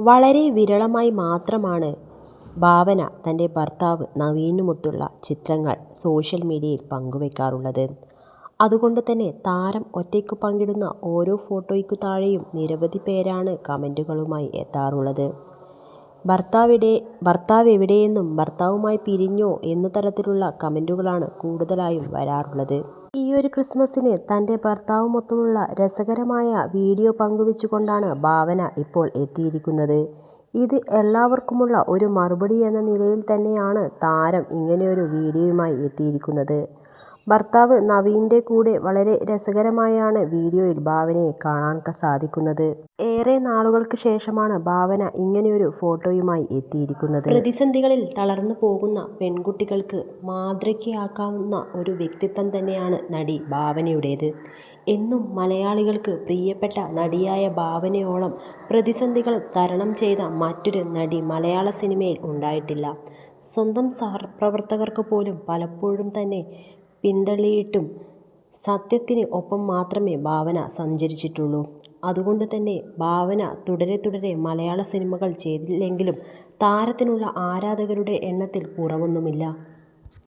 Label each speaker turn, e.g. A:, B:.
A: വളരെ വിരളമായി മാത്രമാണ് ഭാവന തന്റെ ഭർത്താവ് നവീനുമൊത്തുള്ള ചിത്രങ്ങൾ സോഷ്യൽ മീഡിയയിൽ പങ്കുവെക്കാറുള്ളത്. അതുകൊണ്ടുതന്നെ താരം ഒറ്റയ്ക്ക് പങ്കിടുന്ന ഓരോ ഫോട്ടോയ്ക്കു താഴെയും നിരവധി പേരാണ് കമന്റുകളുമായി എത്താറുള്ളത്. ഭർത്താവെവിടെയെന്നും ഭർത്താവുമായി പിരിഞ്ഞോ എന്ന തരത്തിലുള്ള കമന്റുകളാണ് കൂടുതലായും വരാറുള്ളത്. ഈയൊരു ക്രിസ്മസിന് തന്റെ ഭർത്താവുമൊത്തുമുള്ള രസകരമായ വീഡിയോ പങ്കുവെച്ചുകൊണ്ടാണ് ഭാവന ഇപ്പോൾ എത്തിയിരിക്കുന്നത്. ഇത് എല്ലാവർക്കുമുള്ള ഒരു മറുപടി എന്ന നിലയിൽ തന്നെയാണ് താരം ഇങ്ങനെയൊരു വീഡിയോയുമായി എത്തിയിരിക്കുന്നത്. ഭർത്താവ് നവീന്റെ കൂടെ വളരെ രസകരമായാണ് വീഡിയോയിൽ ഭാവനയെ കാണാൻ സാധിക്കുന്നത്. ഏറെ നാളുകൾക്ക് ശേഷമാണ് ഭാവന ഇങ്ങനെയൊരു ഫോട്ടോയുമായി എത്തിയിരിക്കുന്നത്. പ്രതിസന്ധികളിൽ തളർന്നു പോകുന്ന പെൺകുട്ടികൾക്ക് മാതൃകയാക്കാവുന്ന ഒരു വ്യക്തിത്വം തന്നെയാണ് നടി ഭാവനയുടേത്. എന്നും മലയാളികൾക്ക് പ്രിയപ്പെട്ട നടിയായ ഭാവനയോളം പ്രതിസന്ധികൾ തരണം ചെയ്ത മറ്റൊരു നടി മലയാള സിനിമയിൽ ഉണ്ടായിട്ടില്ല. സ്വന്തം സഹപ്രവർത്തകർക്ക് പോലും പലപ്പോഴും തന്നെ പിന്തള്ളിയിട്ടും സത്യത്തിന് ഒപ്പം മാത്രമേ ഭാവന സഞ്ചരിച്ചിട്ടുള്ളൂ. അതുകൊണ്ട് തന്നെ ഭാവന തുടരെ തുടരെ മലയാള സിനിമകൾ ചെയ്തില്ലെങ്കിലും താരത്തിനുള്ള ആരാധകരുടെ എണ്ണത്തിൽ കുറവൊന്നുമില്ല.